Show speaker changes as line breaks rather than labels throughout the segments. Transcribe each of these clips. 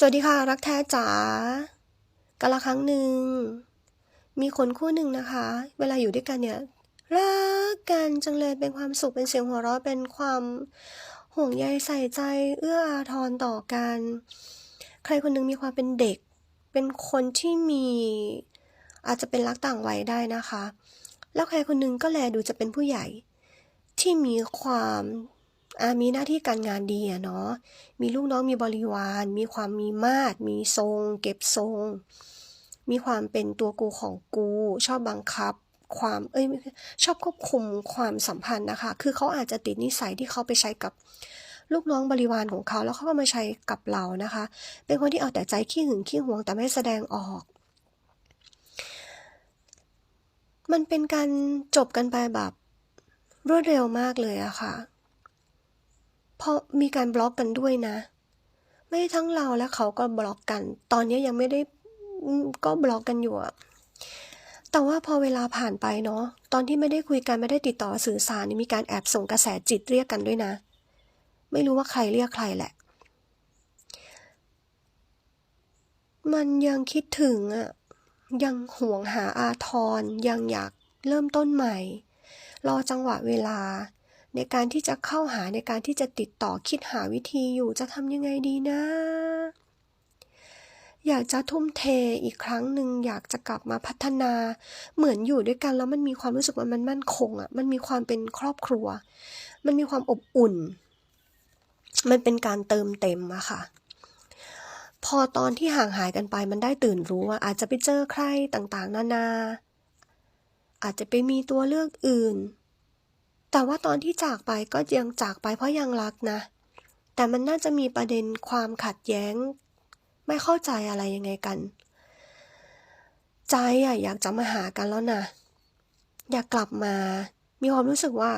สวัสดีค่ะ รักแท้จ๋ากาละครั้งหนึ่ง มีคนคู่หนึ่งนะคะ เวลาอยู่ด้วยกันเนี่ย รักกันจังเลยเป็นความสุขเป็นเสียงหัวเราะเป็นความห่วงใยใส่ใจเอื้ออาทรต่อกัน ใครคนหนึ่งมีความเป็นเด็ก เป็นคนที่มี อาจจะเป็นรักต่างวัยได้นะคะ แล้วใครคนหนึ่งก็แลดูจะเป็นผู้ใหญ่ที่มีความ มีหน้าที่การงานดีอะเนาะ มีลูกน้องมีบริวาร มีความมีมาตร มีทรง เก็บทรง มีความเป็นตัวกูของกู ชอบบังคับ ความเอ้ยชอบควบคุมความสัมพันธ์นะคะ คือเขาอาจจะติดนิสัยที่เขาไปใช้กับลูกน้องบริวารของเขาแล้วเขาก็มาใช้กับเรานะคะ เป็นคนที่เอาแต่ใจขี้หึงขี้หวงแต่ไม่แสดงออก มันเป็นการจบกันไปแบบรวดเร็วมากเลยอะค่ะ เพราะมีการบล็อกกันด้วยนะ ไม่ทั้งเราและเขาก็บล็อกกัน ตอนนี้ยังไม่ได้ก็บล็อกกันอยู่อะแต่ว่าพอเวลาผ่านไปเนาะตอนที่ไม่ได้คุยกันไม่ได้ติดต่อสื่อสารมีการแอบส่งกระแสจิตเรียกกันด้วยนะ ไม่รู้ว่าใครเรียกใครแหละ มันยังคิดถึงอะยังห่วงหาอาทรยังอยากเริ่มต้นใหม่ รอจังหวะเวลา ในการที่จะเข้าหาในการที่จะติดต่อคิดหาวิธีอยู่จะทำยังไงดีนะ อยากจะทุ่มเทอีกครั้งหนึ่งอยากจะกลับมาพัฒนา เหมือนอยู่ด้วยกันแล้วมันมีความรู้สึกว่ามันมั่นคงอะมันมีความเป็นครอบครัว มันมีความอบอุ่น มันเป็นการเติมเต็มอะค่ะพอตอนที่ห่างหายกันไปมันได้ตื่นรู้ว่า อาจจะไปเจอใครต่างๆ นานา อาจจะไปมีตัวเลือกอื่น แต่ว่าตอนที่จากไปก็ยังจากไปเพราะยังรักนะ แต่มันน่าจะมีประเด็นความขัดแย้ง ไม่เข้าใจอะไรยังไงกัน ใจอะอยากจะมาหากันแล้วนะอยากกลับมา มีความรู้สึกว่า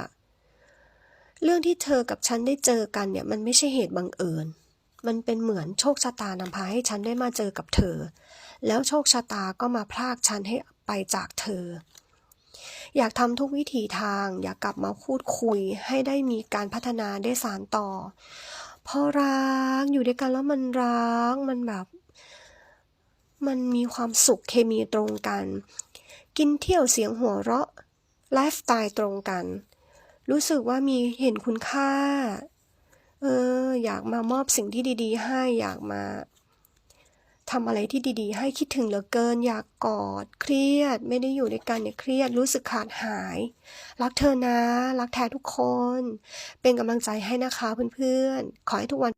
เรื่องที่เธอกับฉันได้เจอกันเนี่ย มันไม่ใช่เหตุบังเอิญ มันเป็นเหมือนโชคชะตานำพาให้ฉันได้มาเจอกับเธอ แล้วโชคชะตาก็มาพรากฉันให้ไปจากเธอ อยากทำทุกวิถีทาง อยากกลับมาพูดคุย ให้ได้มีการพัฒนาได้สานต่อพราะรักอยู่ด้วยกันแล้วมันรักมันแบบ มันมีความสุขเคมีตรงกัน กินเที่ยวเสียงหัวเราะไลฟ์สไตล์ตรงกัน รู้สึกว่ามีเห็นคุณค่า เออ อยากมามอบสิ่งที่ดี ๆ ให้อยากมา ทำอะไรที่ดีๆ ให้คิดถึงเหลือเกิน อยากกอด เครียด ไม่ได้อยู่ด้วยกันเนี่ยเครียด รู้สึกขาดหาย รักเธอนะ รักแท้ทุกคน เป็นกำลังใจให้นะคะเพื่อนๆ ขอให้ทุกวัน